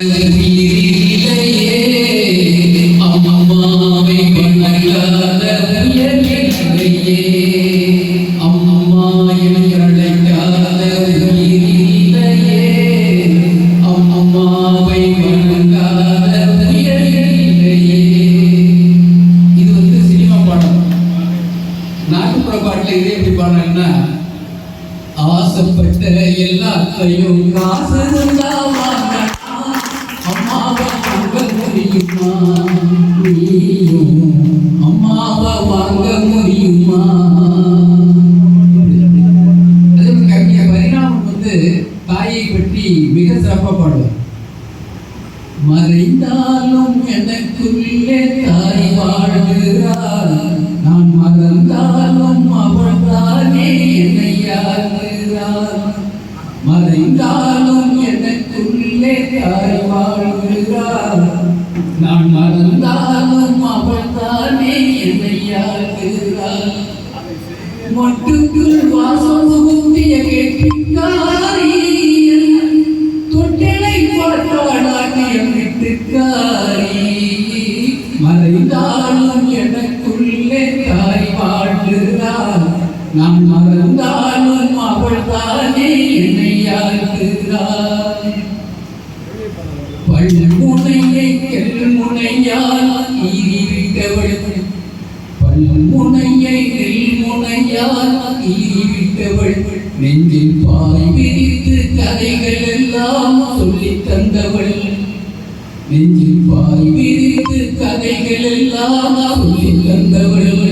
உயிரிலேயே அம்மாவை வணங்காத உயர்வில்லையே. அம்மா என அழைக்காத உயிரில்லையே. அம்மாவை வணங்காத உயர்வில்லையே. இது வந்து சினிமா பாடம் நாட்டுப்புற எப்படி பாடம்னா ஆசைப்பட்ட எல்லாத்தையும் ஆசை முடியுமா நீயும் அம்மாவை வாங்க முடியுமா? கவிஞர் பரிணாமம் வந்து தாயை பற்றி மிக சிறப்பாக பாடுவார். நான் மறந்தாலும் அவள் தானே என்னை ஆளுகிறாள் பல்முனையை கெல்முனையால் ஈரிவிட்டவள் பல்முனையை நெல்முனையால் ஈரிவிட்டவள் நெஞ்சில் பாய் விரித்து கதைகள் எல்லாம் சொல்லித் தந்தவள் நெஞ்சில் பாய் விரித்து கதைகள் எல்லாம் சொல்லித் தந்தவள்.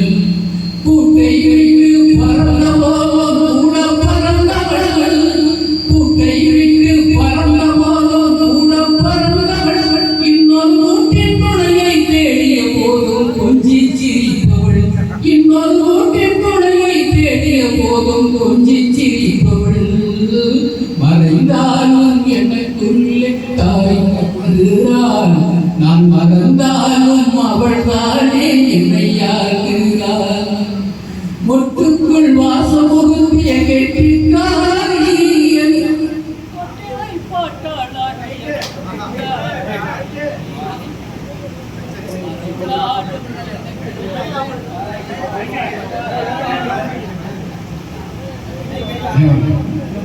போதும் கொஞ்சி சிரிப்பவள் மறைந்தாலும் எனக்குள்ளே தாய் கட்டுகிறாள் நான் மறந்தாலும் அவள் தானே என்னை யாருகிறாள் மொட்டுக்குள் வாசம் உறுதிய கெட்டிக்காரி கொட்டையை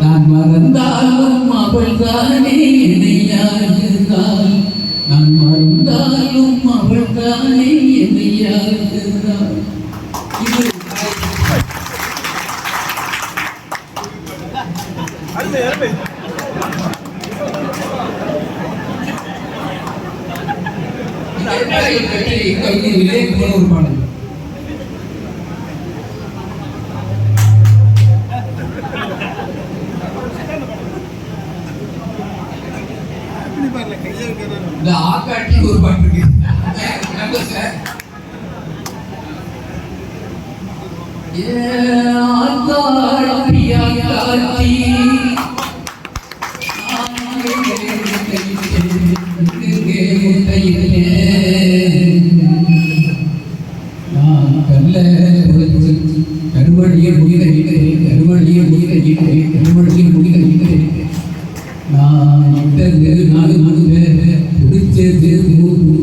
நான் மறந்தாலும் அவள் தானே ஆளுகிறாள் நான் மறந்தாலும் அவள் தானே ஆளுகிறாள் இது கவிதையிலே போன ஒரு பாடல். இந்த ஆக்காட்டி ஒரு பாட்டு இருக்கு. ஏ நான் இட்டது நாலு பிடிச்சது மூணு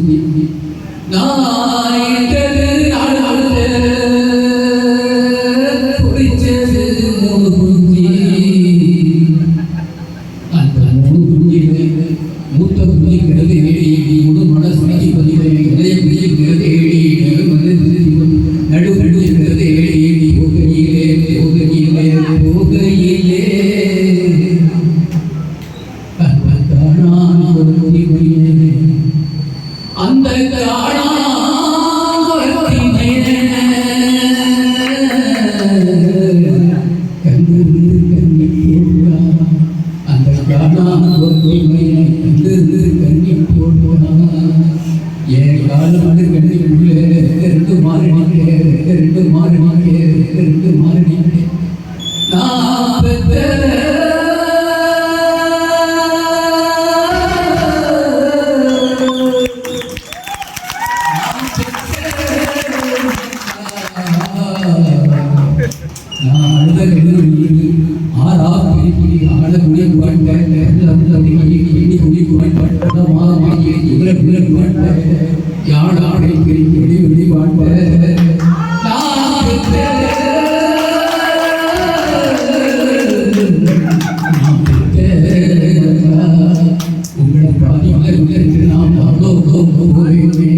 அந்த கல்லூரிக்கு ஆறா பிரிப்பி ஆடக்கூடிய குவாண்ட அதில் அப்படி எண்ணி குடி குவாண்ட மாதமாக இவர பிற குவாண்ட யாழ் ஆடை பிரிப்பி வெடி வெடி வாண்ட உங்களை பாதியாக நாம் அவ்வளோ போய்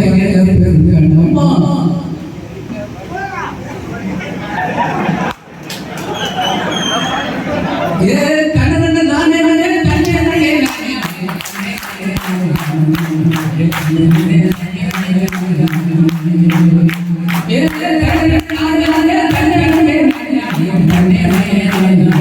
நானே